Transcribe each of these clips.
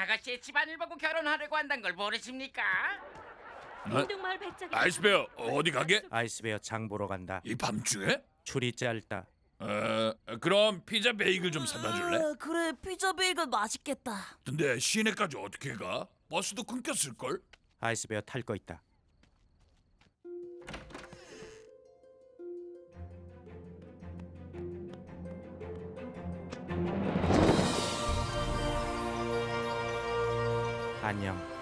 아가씨의 집안을 보고 결혼하려고 한다는 걸 모르십니까? 인둥마을 배짱이 아이스베어 어디 가게? 아이스베어 장 보러 간다. 이 밤중에? 줄이 짧다. 어, 그럼 피자 베이글 좀 사다 줄래? 아, 그래 피자 베이글 맛있겠다. 근데 시내까지 어떻게 가? 버스도 끊겼을 걸? 아이스베어 탈 거 있다. 안녕.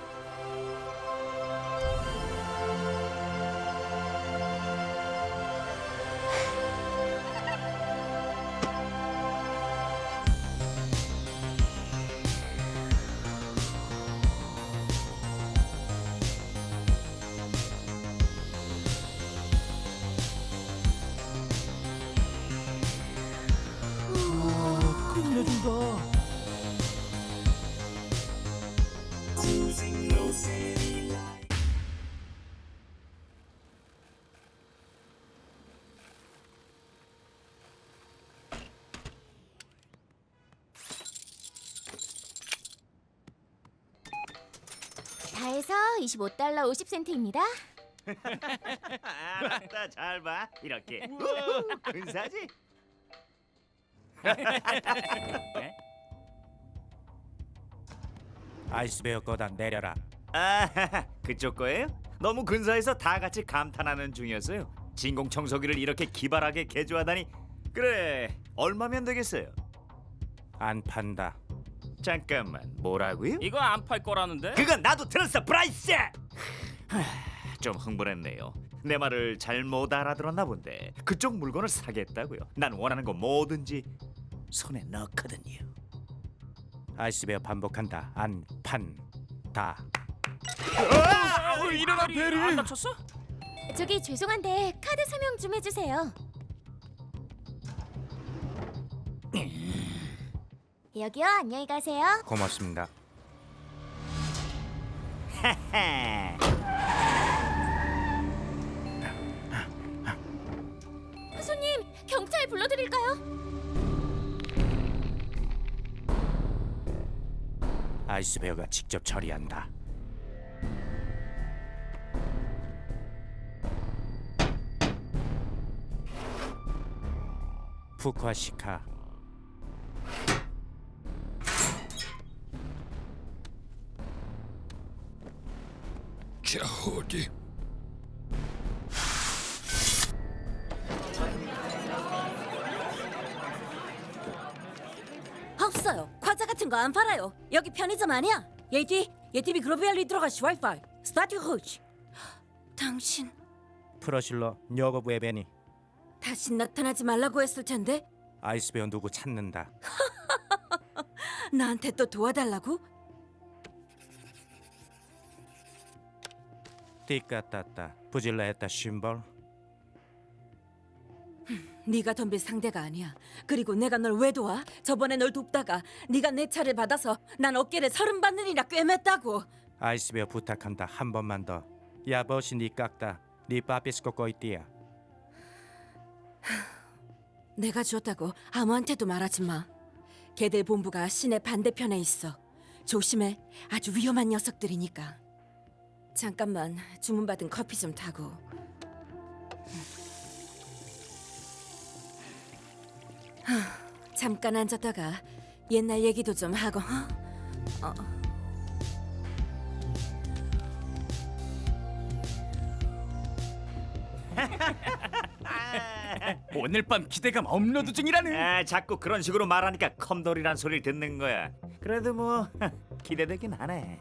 해서 25달러 50센트입니다. 알았다 잘 봐. 이렇게 근사지? 아이스베어 거다 내려라. 아 그쪽 거예요? 너무 근사해서 다 같이 감탄하는 중이었어요. 진공 청소기를 이렇게 기발하게 개조하다니. 그래 얼마면 되겠어요? 안 판다. 잠깐만 뭐라고요? 이거 안 팔 거라는데? 그건 나도 들었어 브라이스. 하, 좀 흥분했네요. 내 말을 잘못 알아들었나 본데 그쪽 물건을 사겠다고요. 난 원하는 거 뭐든지 손에 넣거든요. 아이스베어 반복한다. 안 판다. 어, 일어나 베리 안 다쳤어? 저기 죄송한데 카드 설명 좀 해주세요. 여기요, 안녕히 가세요. 고맙습니다. 손님, 경찰 불러드릴까요? 아이스베어가 직접 처리한다. 푸쿠아시카 자 어디? 없어요. 과자 같은 거 안 팔아요. 여기 편의점 아니야? 예디, 예티비 그로비알리 들어가시 와이파이. 스타트 호치. 당신 프로실러 여거 웨베니 다시 나타나지 말라고 했을 텐데 아이스베어 누구 찾는다. 나한테 또 도와달라고? 띠까따따 부질라했다 심벌 네가 덤빌 상대가 아니야. 그리고 내가 널 왜 도와? 저번에 널 돕다가 네가 내 차를 받아서 난 어깨를 서른 받느니라 꿰맸다고. 아이스베어 부탁한다 한 번만 더 야버시 니 깎다 니 빠삐스코 꼬이띠야 내가 줬다고 아무한테도 말하지 마. 걔들 본부가 시내 반대편에 있어. 조심해. 아주 위험한 녀석들이니까. 잠깐만 주문받은 커피 좀 타고. 하, 잠깐 앉았다가 옛날 얘기도 좀 하고. 어? 어. 오늘 밤 기대감 업로드 중이라는. 아, 자꾸 그런 식으로 말하니까 컴돌이란 소리를 듣는 거야. 그래도 뭐 기대되긴 하네.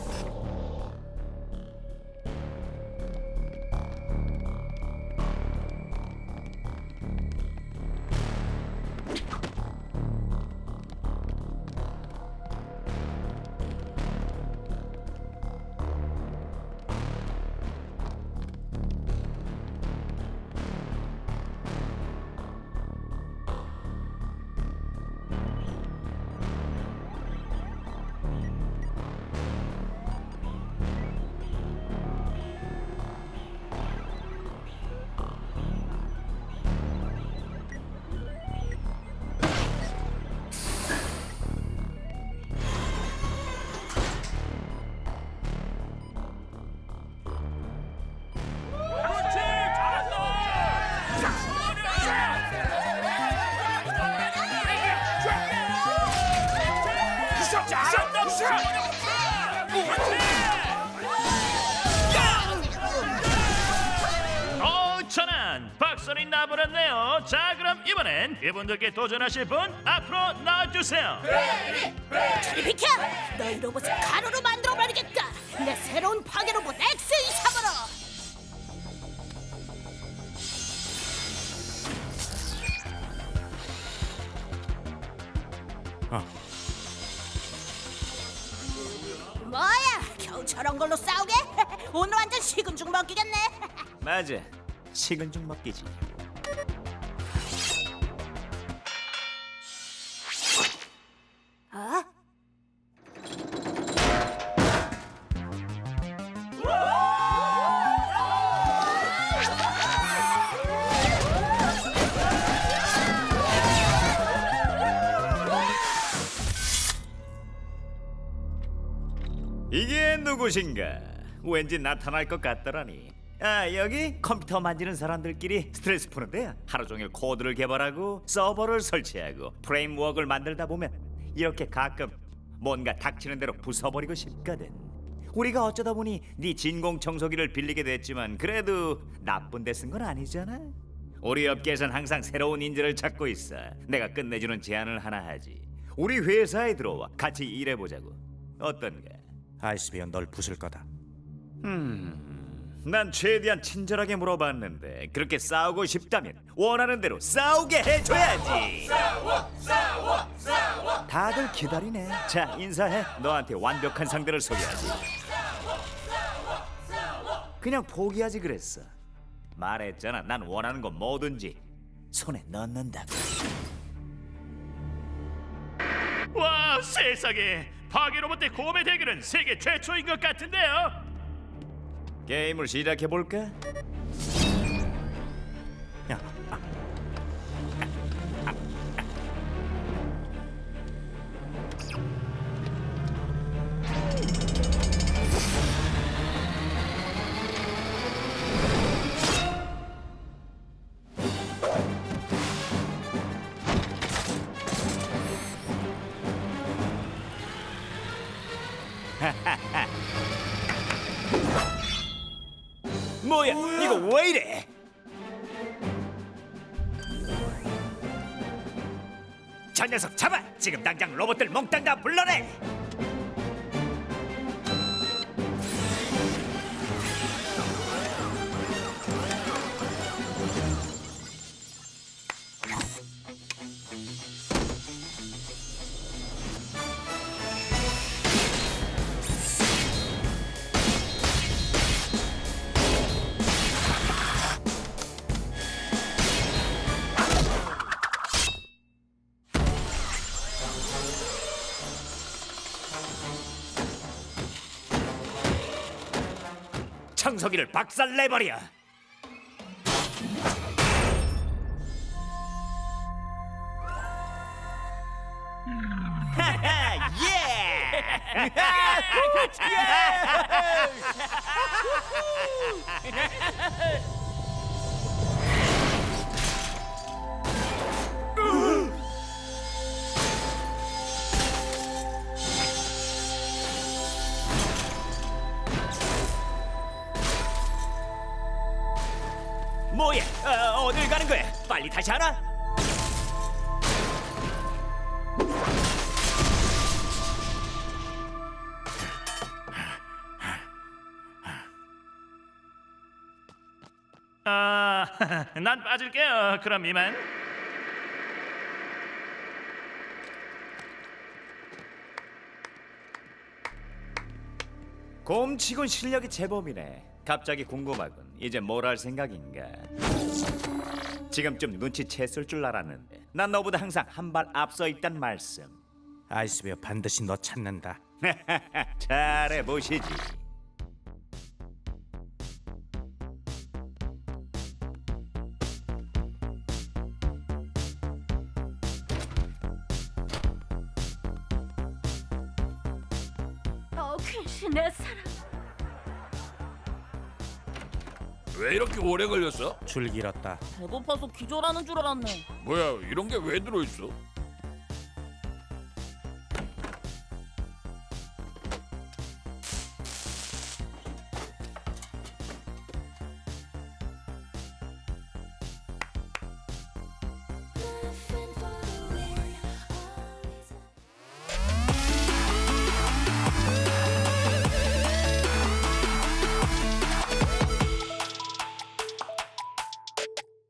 선이 나버렸네요. 자, 그럼 이번엔 이분들께 도전하실 분 앞으로 나와주세요. 저리 비켜! 너희 로봇을 가루로 만들어 버리겠다. 내 새로운 파괴 로봇 X23으로. 어. 뭐야? 겨우 저런 걸로 싸우게? 오늘 완전 식은 죽 먹기겠네. 맞아. 식은 죽 먹기지. 어? 이게 누구신가? 왠지 나타날 것 같더라니. 아 여기 컴퓨터 만지는 사람들끼리 스트레스 푸는데 하루 종일 코드를 개발하고 서버를 설치하고 프레임워크를 만들다 보면 이렇게 가끔 뭔가 닥치는 대로 부숴버리고 싶거든. 우리가 어쩌다 보니 네 진공 청소기를 빌리게 됐지만 그래도 나쁜 데 쓴 건 아니잖아. 우리 업계에선 항상 새로운 인재를 찾고 있어. 내가 끝내주는 제안을 하나 하지. 우리 회사에 들어와 같이 일해보자고. 어떤가? 아이스비어 널 부술 거다. 난 최대한 친절하게 물어봤는데 그렇게 싸우고 싶다면 원하는 대로 싸우게 해줘야지. 싸워, 싸워, 싸워. 다들 기다리네. 자 인사해. 너한테 완벽한 상대를 소개하지. 그냥 포기하지 그랬어. 말했잖아. 난 원하는 거 뭐든지 손에 넣는다고. 와, 세상에 파괴 로봇 대 곰의 대결은 세계 최초인 것 같은데요. 게임을 시작해 볼까? 야, 아, 저 녀석 잡아! 지금 당장 로봇들 몽땅 다 불러내! 청소기를 박살 내버려! 예! 빨리 다시 하나? 아, 난 빠질게요. 그럼 이만. 곰치곤 실력이 제법이네. 갑자기 궁금하군. 이제 뭘 할 생각인가? 지금쯤 눈치챘을 줄 알았는데 난 너보다 항상 한 발 앞서 있단 말씀. 아이스비어 반드시 너 찾는다. 잘해 보시지. 어, 퀸시 내 사랑. 왜 이렇게 오래 걸렸어? 줄길었다. 배고파서 기절하는 줄 알았네. 뭐야 이런 게 왜 들어있어?